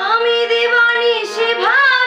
আমি দিবানি সে ভাবি